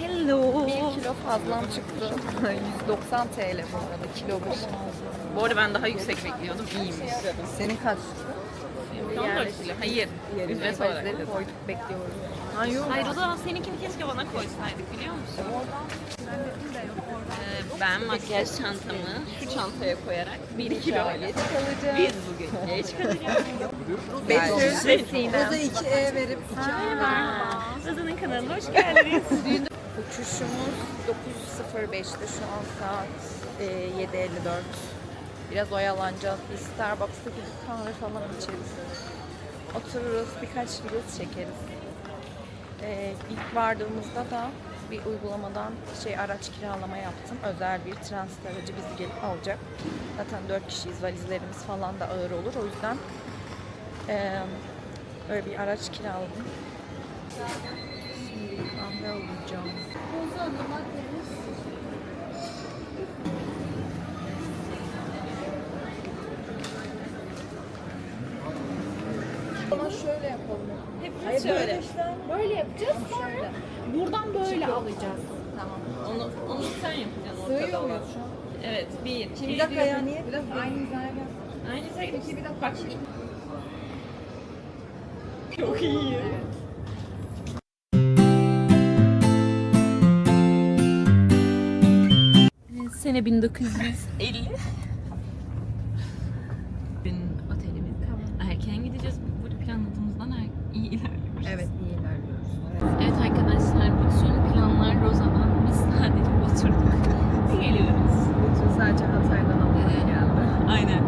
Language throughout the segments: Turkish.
Hello. Bir kilo fazlam çıktı. 190 TL bu arada kilo başı. Bu arada ben daha yüksek bekliyordum. İyiymiş. Senin kaç çıktı? 14 kilo. Hayır. Ücret olarak. Koyduk bekliyoruz. Hayır. Hayır o zaman seninkini keşke bana koysaydık biliyor musun? Ee, ben makyaj çantamı şu çantaya koyarak 1 kilo Geç kalacağız. biz bugün geç kalacağız. Sinem. Bize 2E verip 2 Merhaba. Rıza'nın kanalına hoş geldiniz. Uçuşumuz 9.05'te şu an saat e, 7.54. Biraz oyalanacağız. Bir Starbucks'a gidip kahve falan içeriz. Otururuz, birkaç reels çekeriz. E, ilk vardığımızda da bir uygulamadan şey araç kiralama yaptım. Özel bir transit aracı bizi gelip alacak. Zaten 4 kişiyiz, valizlerimiz falan da ağır olur. O yüzden e, öyle bir araç kiraladım. Şimdi kahve alacağım. Ama şöyle yapalım. Hep şöyle. Böyle yapacağız sonra buradan böyle alacağız. Tamam. Onu, onu sen yapacaksın ortada olan. Evet. Bir, Bir iki, dakika ya niye? Bir dakika. Aynı hizaya gel. Aynı şey. İki, bir dakika. Bak. Çok iyi. Sene 1950. Gün otelimiz. Erken gideceğiz. Burada planladığımızdan er- iyi ilerliyoruz. Evet iyi ilerliyoruz. Evet arkadaşlar bütün planlar Roza'dan. Biz sadece oturduk. Geliyoruz. Bütün sadece Hatay'dan almaya geldi. Aynen.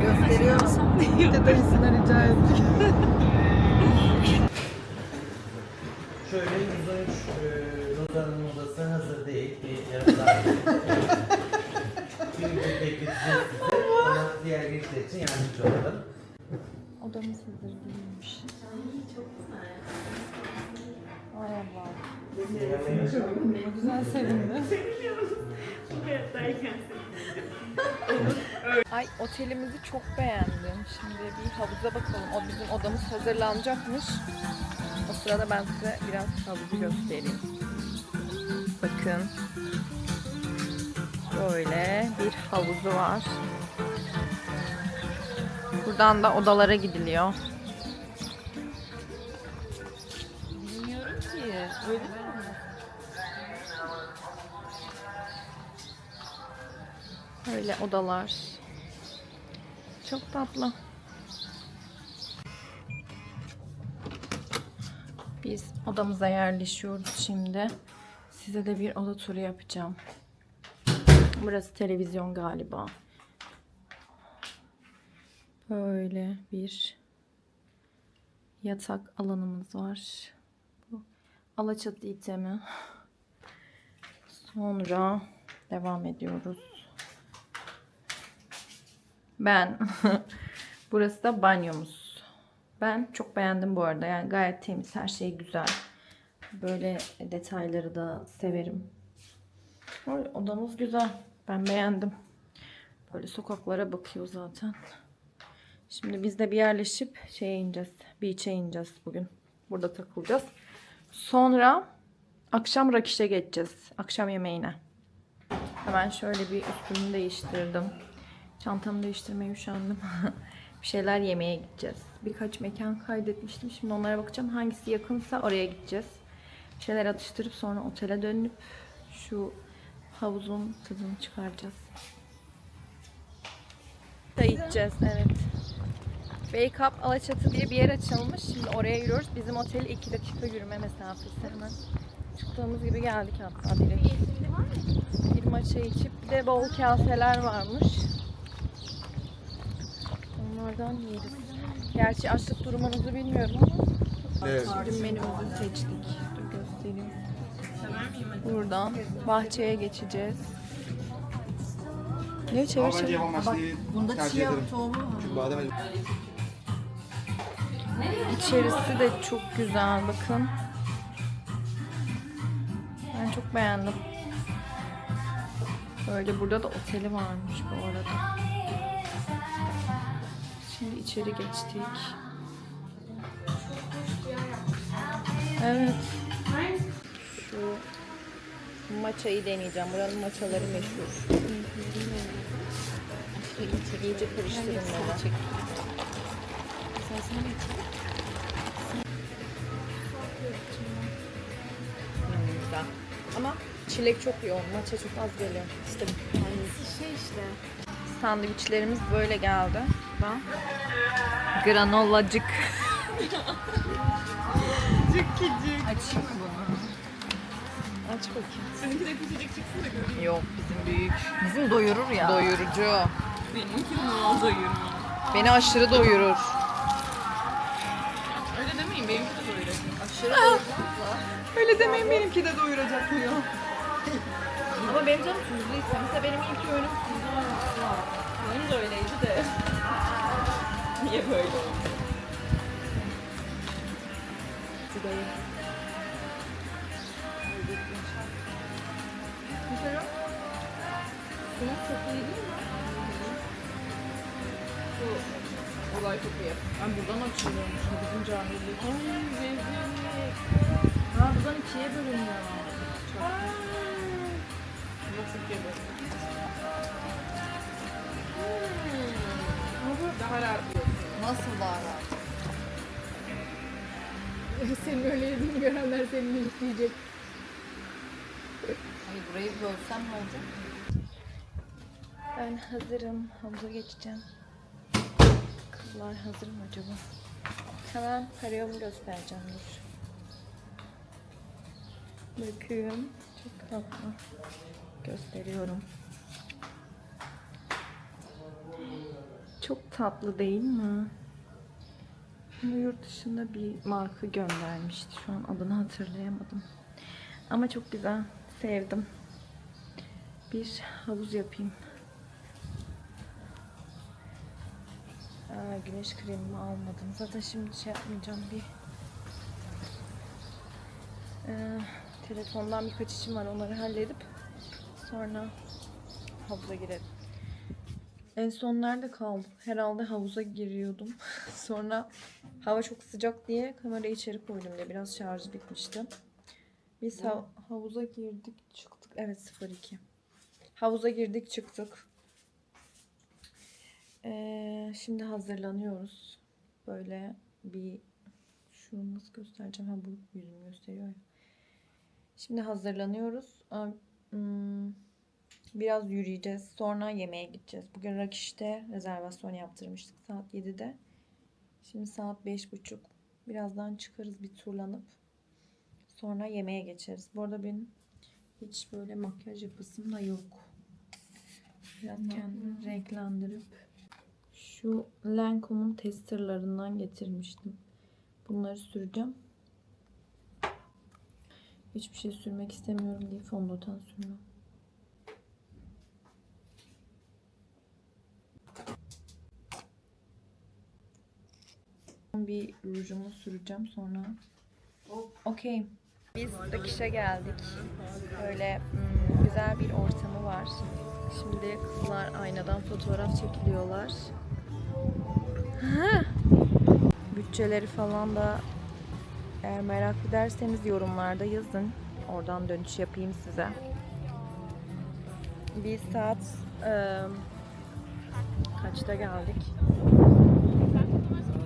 Gösteriyorum. Bir de dayısına rica ettik. Şöyle 113 e, Rozan'ın odası hazır değil. Bir yarım gün bekleteceğiz size. Ama diğer girişler için yardımcı olalım. Odamız hazır değilmiş. Ay Allah. Güzel sevindi. Ay otelimizi çok beğendim. Şimdi bir havuza bakalım. O bizim odamız hazırlanacakmış. O sırada ben size biraz havuzu göstereyim. Bakın. Böyle bir havuzu var. Buradan da odalara gidiliyor. Bilmiyorum ki. Öyle mi? Böyle odalar. Çok tatlı. Biz odamıza yerleşiyoruz şimdi. Size de bir oda turu yapacağım. Burası televizyon galiba. Böyle bir yatak alanımız var. Bu Alaçatı itemi. Sonra devam ediyoruz. Ben. Burası da banyomuz. Ben çok beğendim bu arada. Yani gayet temiz, her şey güzel. Böyle detayları da severim. Odamız güzel. Ben beğendim. Böyle sokaklara bakıyor zaten. Şimdi biz de bir yerleşip şeye ineceğiz. Beach'e ineceğiz bugün. Burada takılacağız. Sonra akşam Rakiş'e geçeceğiz. Akşam yemeğine. Hemen şöyle bir üstümü değiştirdim. Çantamı değiştirmeye üşendim. bir şeyler yemeye gideceğiz. Birkaç mekan kaydetmiştim. Şimdi onlara bakacağım. Hangisi yakınsa oraya gideceğiz. Bir şeyler atıştırıp sonra otele dönüp şu havuzun tadını çıkaracağız. Çay içeceğiz evet. Wake Up Alaçatı diye bir yer açılmış. Şimdi oraya yürüyoruz. Bizim otel 2 dakika yürüme mesafesi hemen. Çıktığımız gibi geldik hatta direkt. Bir maça içip bir de bol kaseler varmış. Onlardan yeriz. Gerçi açlık durumunuzu bilmiyorum ama Evet. Dün menümüzü seçtik. Dur göstereyim. Buradan bahçeye geçeceğiz. Ne çevir çevir. Bunda chia tohumu var. İçerisi de çok güzel bakın. Ben çok beğendim. Böyle burada da oteli varmış bu arada. Şimdi içeri geçtik. Evet. Şu Maçayı deneyeceğim. Buranın maçaları meşhur. İyice karıştırın. Hmm, güzel. Ama çilek çok yoğun. Maça çok az geliyor. İşte Şey işte. sandviçlerimiz böyle geldi. Ben granolacık. Açayım mı bunu? Aç bakayım. Seninki de küçücük çıksın da göreyim. Yok bizim büyük. Bizim doyurur ya. Doyurucu. Benimki mal doyurma. Beni aşırı doyurur. Öyle demeyin benimki de doyurur. Öyle demeyin benimki de doyuracak diyor. Ama benim canım tuzlu ise mesela benim ilk öğünüm tuzlu lazım. Benim de öyleydi de. Niye böyle oldu? Mesela sumak çok iyi değil mi? Bu olay çok iyi. Ben buradan açılıyormuş. Bizim cahillik. Ay rezillik. Ha buradan ikiye bölünüyor. Nasıl gibi? Nasıl bağlar? Senin öyle yediğini görenler seni linçleyecek. Hayır burayı bölsem ne olacak? Ben hazırım. Havuza geçeceğim. Kızlar hazır mı acaba? Hemen karyomu göstereceğim dur. Bakıyorum. Çok tatlı. Gösteriyorum. Çok tatlı değil mi? Bunu yurt dışında bir marka göndermişti. Şu an adını hatırlayamadım. Ama çok güzel. Sevdim. Bir havuz yapayım. Aa, güneş kremimi almadım. Zaten şimdi şey yapmayacağım. Bir Ee, telefondan birkaç işim var. Onları halledip sonra havuza girelim. En son nerede kaldım? Herhalde havuza giriyordum. sonra hava çok sıcak diye kamerayı içeri koydum diye biraz şarjı bitmişti. Biz hav- havuza girdik çıktık. Evet 02. Havuza girdik çıktık. Ee, şimdi hazırlanıyoruz. Böyle bir şunu nasıl göstereceğim? Ha bu yüzümü gösteriyor ya. Şimdi hazırlanıyoruz. Hmm, Biraz yürüyeceğiz. Sonra yemeğe gideceğiz. Bugün Rakiş'te rezervasyon yaptırmıştık saat 7'de. Şimdi saat 5.30. Birazdan çıkarız bir turlanıp. Sonra yemeğe geçeriz. Bu arada benim hiç böyle makyaj yapısım da yok. Biraz kendimi renklendirip şu Lancome'un testerlarından getirmiştim. Bunları süreceğim. Hiçbir şey sürmek istemiyorum diye fondöten sürmem. Bir rujumu süreceğim sonra. Okey. Biz Rakiş'e geldik. Böyle hmm, güzel bir ortamı var. Şimdi kızlar aynadan fotoğraf çekiliyorlar. Bütçeleri falan da eğer merak ederseniz yorumlarda yazın. Oradan dönüş yapayım size. Biz saat eee, kaçta geldik?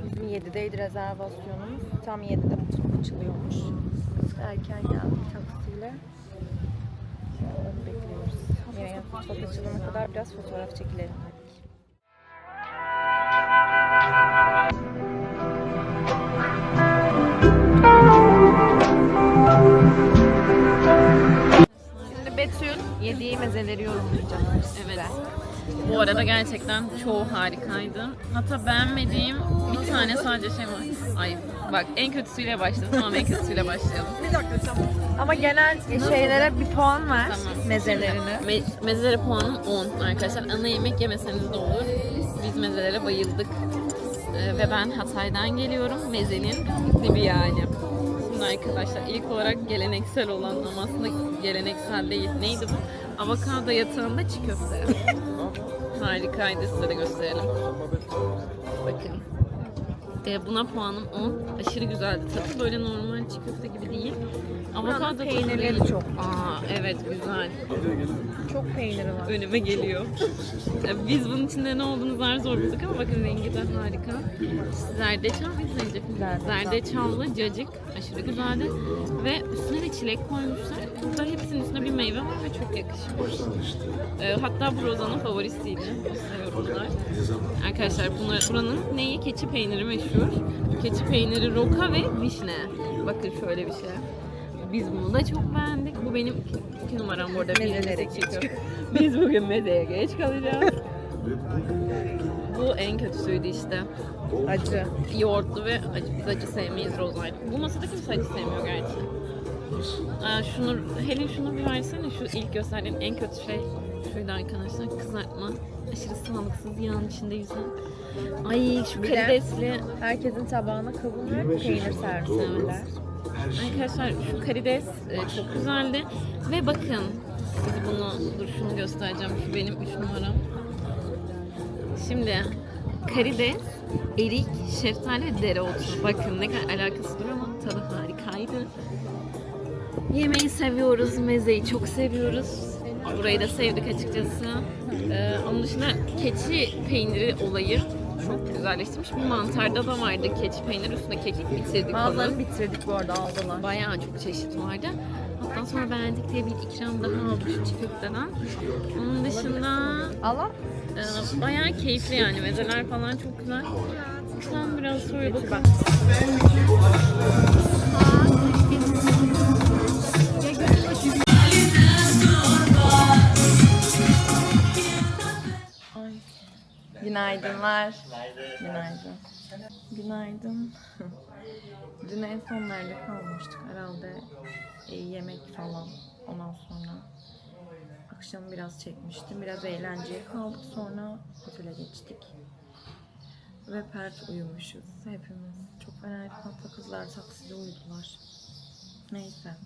Bizim 7'deydi rezervasyonumuz. Tam 7'de mutfak açılıyormuş. Erken geldik taksiyle. Bekliyoruz. Yani mutfak açılana kadar biraz fotoğraf çekilelim yediği mezeleri yorumlayacağım size. Evet. Bu arada gerçekten çoğu harikaydı. Hatta beğenmediğim bir tane sadece şey var. Ay bak en kötüsüyle başladım. Tamam en kötüsüyle başlayalım. Ama genel şeylere bir puan ver Tamam. mezelerine. Me- mezelere puanım 10 arkadaşlar. Ana yemek yemeseniz de olur. Biz mezelere bayıldık. Ee, ve ben Hatay'dan geliyorum. Mezenin dibi yani. Şimdi arkadaşlar ilk olarak geleneksel olan ama aslında geleneksel değil. Neydi bu? Avokado yatağında çiğ köfte. Harikaydı size de gösterelim. Bakın. E, buna puanım 10. Aşırı güzeldi tadı. Böyle normal çiğ köfte gibi değil. Avokado peynirleri çok. Aa evet güzel. Çok peyniri var. Önüme geliyor. E, Biz bunun içinde ne olduğunu zar zor bulduk ama bakın rengi de harika. Zerdeçal ve zencefil. Zerdeçal. Zerdeçallı cacık aşırı güzeldi. Ve üstüne de çilek koymuşlar. Burada hepsinin üstünde bir meyve var ve çok yakışmış. E, hatta bu Rozan'ın favorisiydi. Size yorumlar. Arkadaşlar bunlar, buranın neyi? Keçi peyniri meşhur. Keçi peyniri roka ve vişne. Bakın şöyle bir şey. Biz bunu da çok beğendik. Bu benim iki, iki numaram bu arada. Mezelere. Biz bugün mezeye geç kalacağız. Bu en kötüsüydü işte. Acı. Yoğurtlu ve acı, biz acı sevmeyiz Rozayla. Bu masada kimse acı sevmiyor gerçi. Aa, şunu, Helin şunu bir versene. Şu ilk gösterdiğin en kötü şey şuydu arkadaşlar. Kızartma. Aşırı sağlıksız yağın içinde yüzen. Ay şu Bir de- karidesli. Herkesin tabağına kavun ve peynir servis ederler. Arkadaşlar şu karides e, çok güzeldi. Ve bakın size bunu dur şunu göstereceğim. Şu benim 3 numaram. Şimdi karides, erik, şeftali ve dereotu. Bakın ne kadar alakasıdır ama tadı harikaydı. Yemeği seviyoruz, mezeyi çok seviyoruz. Burayı da sevdik açıkçası. Ee, onun dışında keçi peyniri olayı çok güzelleştirmiş. Bu mantarda da vardı keçi peyniri üstünde kekik bitirdik onu. Bazılarını bitirdik bu arada aldılar. Bayağı çok çeşit vardı. Hatta sonra beğendik diye bir ikram daha aldık şu çiğ köfteden. Onun dışında Allah. e, bayağı keyifli yani. Mezeler falan çok güzel. Sen biraz sonra bak. Günaydınlar. Günaydın. Günaydın. Dün en son nerede kalmıştık? Herhalde e, yemek falan. Ondan sonra akşam biraz çekmiştim. Biraz eğlenceye kaldık. Sonra otele geçtik. Ve pert uyumuşuz hepimiz. Çok fenaydı. Hatta kızlar takside uyudular. Neyse.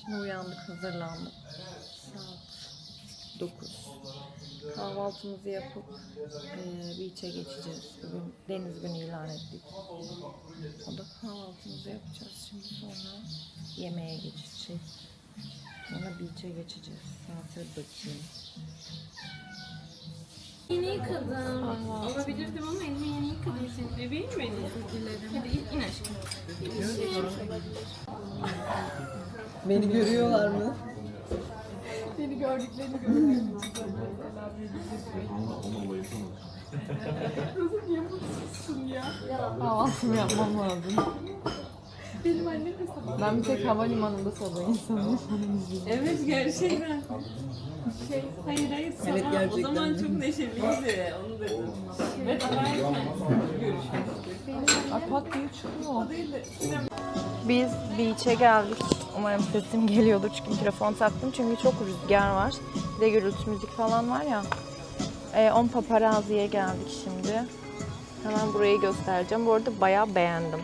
Şimdi uyandık, hazırlandık. Saat 9. Kahvaltımızı yapıp eee beach'e geçeceğiz. Bugün deniz günü ilan ettik. O da kahvaltımızı yapacağız. Şimdi sonra yemeğe geçeceğiz. Sonra beach'e geçeceğiz. Saate bakayım. Yeni yıkadım. Alabilirdim ama elimi yeni yıkadım senin. Bebeğim benim. Hadi in, in aşkım. Beni görüyorlar mı? Kahvaltımı yapmam lazım. Benim annem de Ben bir tek havalimanında sabah insanım. Evet gerçekten. Şey, hayır hayır sabah Evet, gerçekten. o zaman çok neşeliydi onu dedim. Ve daha erken görüşmüştük. Ay pat diye çıkıyor. Biz beach'e geldik. Umarım sesim geliyordur çünkü mikrofon taktım. Çünkü çok rüzgar var. Bir de gürültü müzik falan var ya. E, on paparaziye geldik şimdi. Hemen burayı göstereceğim. Bu arada bayağı beğendim.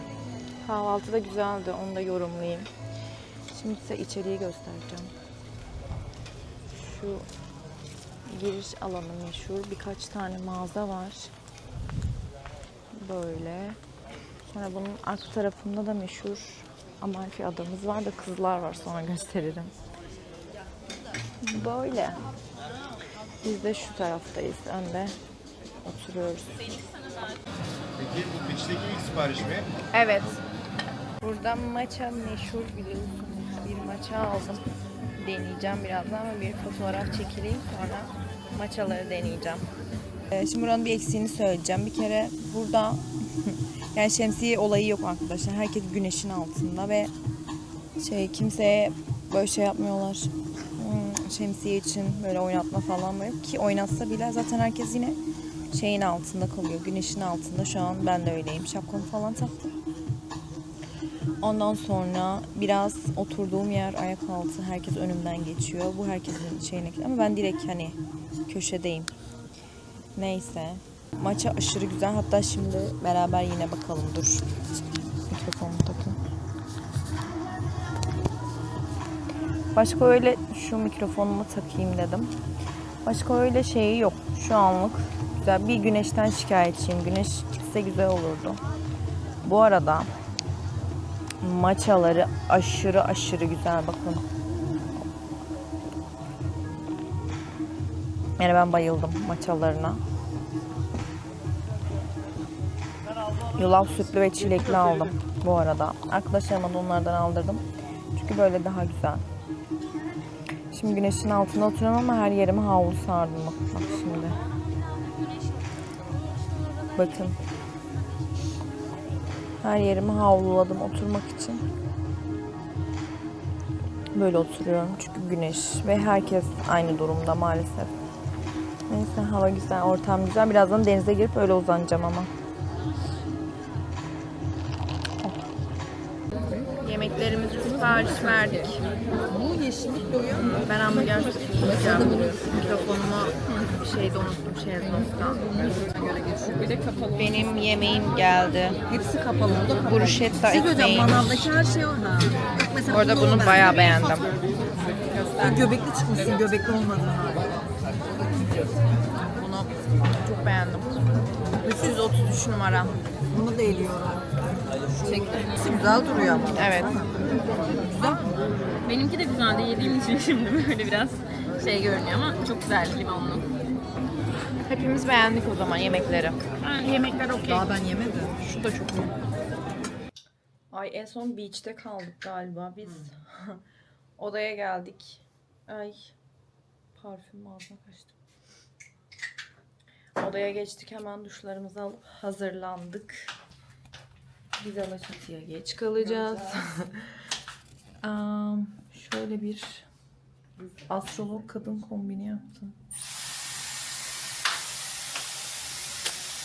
Kahvaltı da güzeldi. Onu da yorumlayayım. Şimdi size içeriği göstereceğim. Şu giriş alanı meşhur. Birkaç tane mağaza var. Böyle. Sonra bunun arka tarafında da meşhur Amalfi adamız var da kızlar var sonra gösteririm. Böyle. Biz de şu taraftayız. Önde oturuyoruz. Peki bu piçteki ilk sipariş mi? Evet. Burada maça meşhur biliyorsunuz. Bir maça aldım. Deneyeceğim birazdan ama bir fotoğraf çekileyim sonra maçaları deneyeceğim. Ee, Şimdi buranın bir eksiğini söyleyeceğim. Bir kere burada yani şemsiye olayı yok arkadaşlar. Herkes güneşin altında ve şey kimseye böyle şey yapmıyorlar. Hmm, Şemsiye için böyle oynatma falan yok ki oynatsa bile zaten herkes yine şeyin altında kalıyor. Güneşin altında. Şu an ben de öyleyim. Şapkamı falan taktım. Ondan sonra biraz oturduğum yer ayak altı. Herkes önümden geçiyor. Bu herkesin şeyine ama ben direkt hani köşedeyim. Neyse. Maça aşırı güzel. Hatta şimdi beraber yine bakalım. Dur. Mikrofonu takayım. Başka öyle şu mikrofonumu takayım dedim. Başka öyle şeyi yok şu anlık. güzel. Bir güneşten şikayetçiyim. Güneş çıksa güzel olurdu. Bu arada maçaları aşırı aşırı güzel bakın. Yani ben bayıldım maçalarına. Yulaf sütlü ve çilekli aldım bu arada. Arkadaşlarıma da onlardan aldırdım. Çünkü böyle daha güzel. Şimdi güneşin altında oturuyorum ama her yerime havlu sardım. Bak, bak şimdi. Bakın. Her yerimi havluladım oturmak için. Böyle oturuyorum çünkü güneş ve herkes aynı durumda maalesef. Neyse hava güzel, ortam güzel. Birazdan denize girip öyle uzanacağım ama. Sipariş verdik. Bu yeşillik doyuyor mu? Ben hamburger yiyeceğim. Mikrofonumu şeyde unuttum, şezlongda. Bir de kapalı. Benim yemeğim geldi. Hepsi kapalı. O da kapalı. Bruschetta Siz hocam manavdaki her şey orada. Bak mesela Orada bunu olmadı. bayağı beğendim. Sen göbekli çıkmışsın göbekli olmadı. Bunu çok beğendim. 333 numara. Bunu da eliyorum. Güzel duruyor ama. Evet. Benimki de güzel de yediğim için şimdi böyle biraz şey görünüyor ama çok güzel limonlu. Hepimiz beğendik o zaman yemekleri. Yemekler okey. Daha ben yemedim. Şu da çok iyi. Ay en son beach'te kaldık galiba biz. Odaya geldik. Ay parfüm ağzına kaçtı. Odaya geçtik hemen duşlarımızı alıp hazırlandık. Biz Alaçatı'ya geç kalacağız. Am, şöyle bir astrolog kadın kombini yaptım.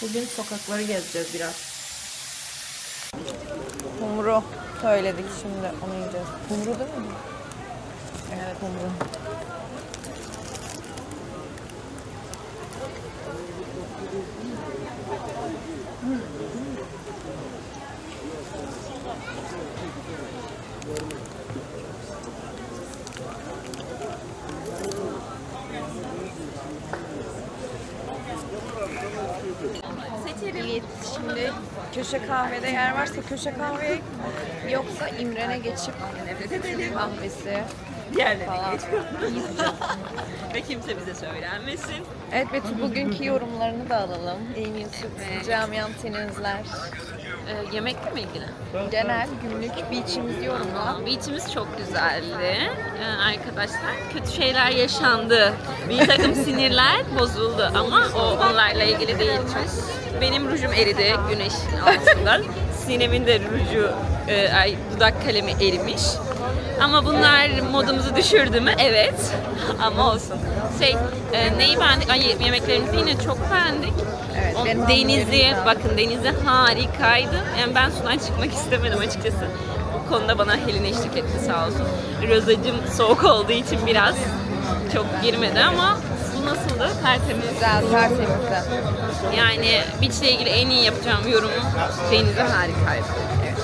Bugün sokakları gezeceğiz biraz. Kumru söyledik şimdi onu yiyeceğiz. Kumru değil mi? Evet kumru. Evet, şimdi köşe kahvede yer varsa köşe kahveye yoksa İmren'e geçip nefret edelim kahvesi. Diğerlerine falan. geç. Ve kimse bize söylenmesin. Evet Betül bugünkü yorumlarını da alalım. Amy Yusuf, Camian Tenizler. Ee, yemekle mi ilgili? Genel günlük beach'imizi yorumla. Beach'imiz çok güzeldi. Ee, arkadaşlar kötü şeyler yaşandı. Bir takım sinirler bozuldu ama o onlarla ilgili değilmiş. Benim rujum eridi güneşin altında. Sinem'in de ruju, e, ay dudak kalemi erimiş. Ama bunlar modumuzu düşürdü mü? Evet. Ama olsun. Şey, e, neyi beğendik? Ay, yemeklerimizi yine çok beğendik. Denizi, bakın denizi harikaydı. Yani ben sudan çıkmak istemedim açıkçası. Bu konuda bana Helin eşlik etti sağ olsun. Rozacım soğuk olduğu için biraz çok girmedi ama bu nasıldı? Tertemiz. Güzel, tertemizdi. Yani beach'le ilgili en iyi yapacağım yorumum denizi harikaydı. Evet.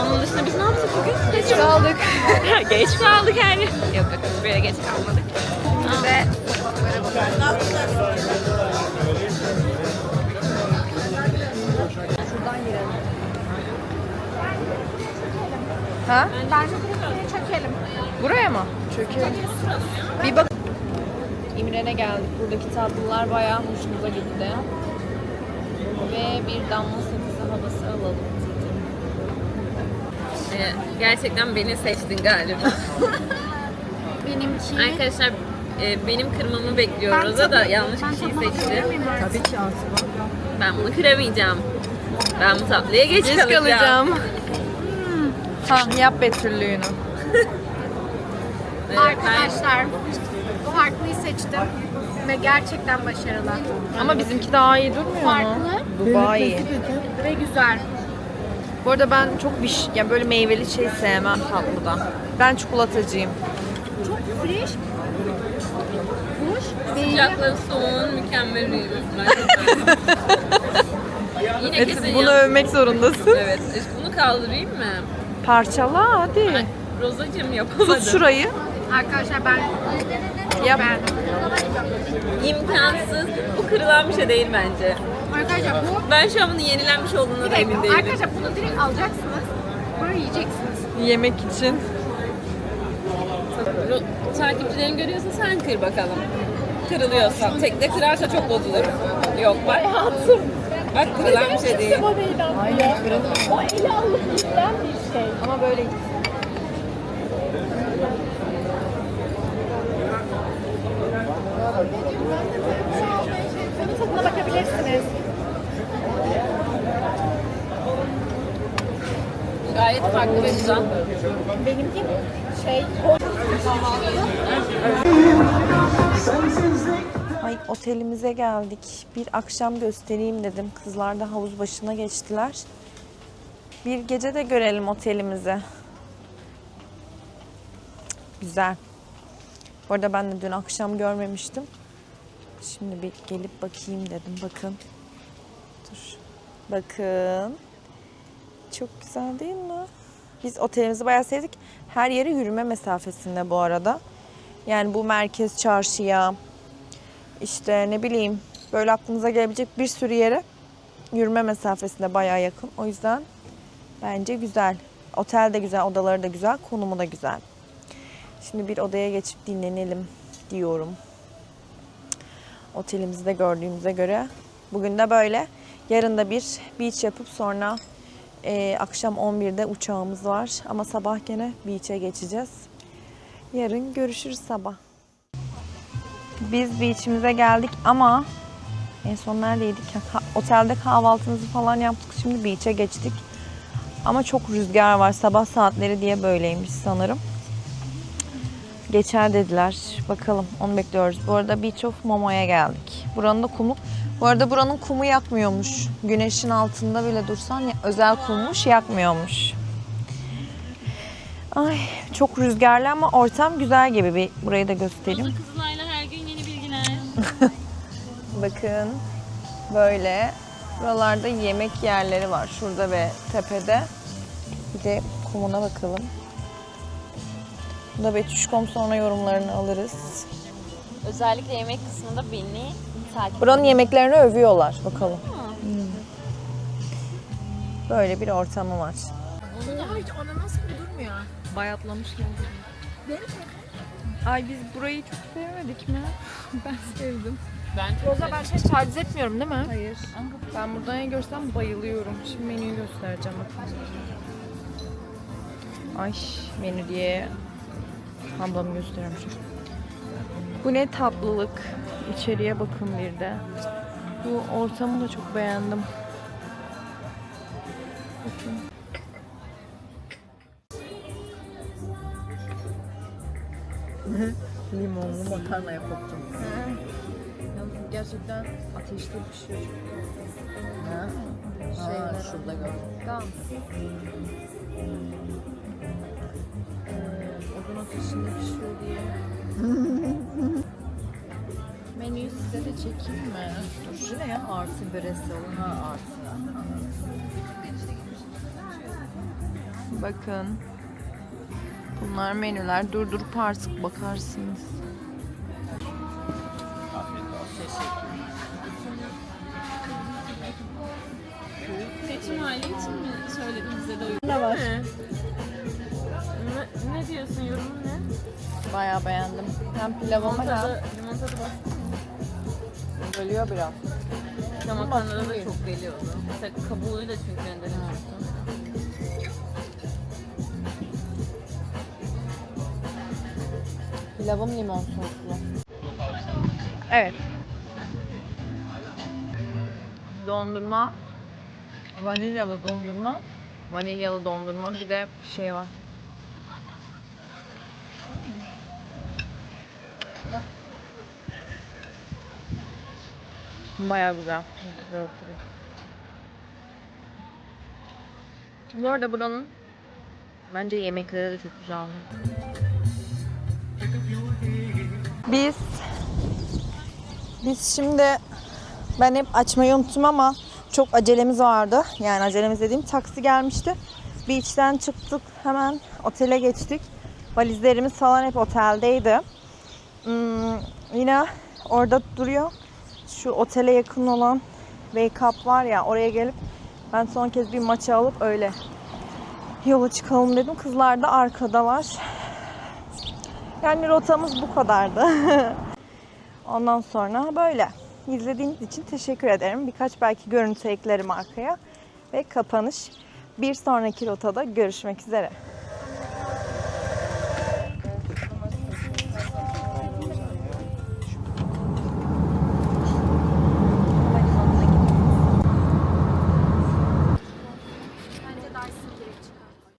Onun dışında biz ne yaptık bugün? Geç Kaldık. geç kaldık yani. Yok yok hiçbir yere geç kalmadık. Ve Ha? Bence buraya çekelim. Buraya mı? Çökelim. Bir bak. İmren'e geldik. Buradaki tatlılar bayağı hoşumuza gitti. Ve bir damla sakızı havası alalım. Ee, gerçekten beni seçtin galiba. Benimki. Arkadaşlar e, benim kırmamı bekliyor Roza da yanlış bir şey seçti. Tabii ki artık. Ben bunu kıramayacağım. Ben bu tatlıya geç, Geç kalacağım. kalacağım. Ha, yap Betüllüğünü. Arkadaşlar bu farklıyı seçtim. Ve gerçekten başarılı. Ama bizimki daha iyi durmuyor mu? Farklı. Bu daha iyi. Ve güzel. Bu arada ben çok bir şey, yani böyle meyveli şey sevmem tatlıda. Ben çikolatacıyım. Çok fresh. Hoş. Değil. Sıcakları soğuğun mükemmel uyumu. Yine Evet, kesin bunu yap- övmek zorundasın. Evet. e, Bunu kaldırayım mı? Parçala hadi. Ay, Rozacığım yapamadım. Tut şurayı. Arkadaşlar ben Yap. beğendim. İmkansız. Bu kırılan bir şey değil bence. Arkadaşlar bu Ben şu an bunun yenilenmiş olduğuna da emin değilim. Arkadaşlar bunu direkt alacaksınız. Böyle yiyeceksiniz. Yemek için. Takipçilerin görüyorsa sen kır bakalım. Kırılıyorsa. Tekte kırarsa çok bozulur. Yok bak. Hayatım. Bak kırılan bir şey değil. Ama böyle Bunun tadına bakabilirsiniz. Gayet farklı ve güzel. Benimki şey Ay otelimize geldik. Bir akşam göstereyim dedim. Kızlar da havuz başına geçtiler. Bir gece de görelim otelimizi. Güzel. Bu arada ben de dün akşam görmemiştim. Şimdi bir gelip bakayım dedim. Bakın. Dur. Bakın. Çok güzel değil mi? Biz otelimizi bayağı sevdik. Her yere yürüme mesafesinde bu arada. Yani bu merkez çarşıya, işte ne bileyim böyle aklınıza gelebilecek bir sürü yere yürüme mesafesinde bayağı yakın. O yüzden bence güzel. Otel de güzel, odaları da güzel, konumu da güzel. Şimdi bir odaya geçip dinlenelim diyorum. Otelimizi de gördüğümüze göre. Bugün de böyle. Yarın da bir beach yapıp sonra e, akşam 11'de uçağımız var. Ama sabah gene beach'e geçeceğiz. Yarın görüşürüz sabah. Biz beach'imize geldik ama en son neredeydik? Otelde kahvaltımızı falan yaptık. Şimdi beach'e geçtik. Ama çok rüzgar var. Sabah saatleri diye böyleymiş sanırım. Geçer dediler. Bakalım onu bekliyoruz. Bu arada Beach of geldik. Buranın da kumu. Bu arada buranın kumu yakmıyormuş. Güneşin altında bile dursan ya- özel kummuş yakmıyormuş. Ay çok rüzgarlı ama ortam güzel gibi. Bir burayı da göstereyim. Kızılay'la Bakın böyle buralarda yemek yerleri var şurada ve tepede. Bir de kumuna bakalım. Bu da Betüşkom sonra yorumlarını alırız. Özellikle yemek kısmında beni takip Buranın yemeklerini övüyorlar. Bakalım. Hmm. Böyle bir ortamı var. Hiç ananas gibi durmuyor. Bayatlamış gibi Ay biz burayı çok sevmedik mi? ben sevdim. Ben Roza ben şey taciz etmiyorum değil mi? Hayır. Ben buradan ne görsem bayılıyorum. Şimdi menüyü göstereceğim bakın. Ay menü diye ablamı gösteriyorum şimdi. Bu ne tatlılık. İçeriye bakın bir de. Bu ortamı da çok beğendim. Bakın. Limonlu makarna. Yalnız gerçekten ateşte pişiyor. Ha? Şeyler şurada gördüm. Tamam. Ee, odun ateşinde pişiyor diye. Menüyü size de çekeyim mi? Dur şu ne ya? Artı böresi olur. Ha artı. Bakın. Bunlar menüler. Durdurup artık bakarsınız. Seçim hali için mi söyledin bize de uygun? Ne var? Ne, ne diyorsun yorumun ne? Bayağı beğendim. Hem pilavıma Limon da tadı, limon tadı bak. geliyor biraz. Makarnada da çok geliyordu. Mesela kabuğuyla çünkü rendelemiştim. Pilavım limon soslu. Evet. Dondurma. Vanilyalı dondurma. Vanilyalı dondurma bir de şey var. Bayağı güzel. Güzel. Bu arada buranın bence yemekleri de çok güzel. Biz biz şimdi ben hep açmayı unuttum ama çok acelemiz vardı. Yani acelemiz dediğim taksi gelmişti. Beach'ten çıktık hemen otele geçtik. Valizlerimiz falan hep oteldeydi. Hmm, yine orada duruyor. Şu otele yakın olan Wake Up var ya oraya gelip ben son kez bir maçı alıp öyle yola çıkalım dedim. Kızlar da arkada var. Yani rotamız bu kadardı. Ondan sonra böyle. İzlediğiniz için teşekkür ederim. Birkaç belki görüntü eklerim arkaya. Ve kapanış. Bir sonraki rotada görüşmek üzere.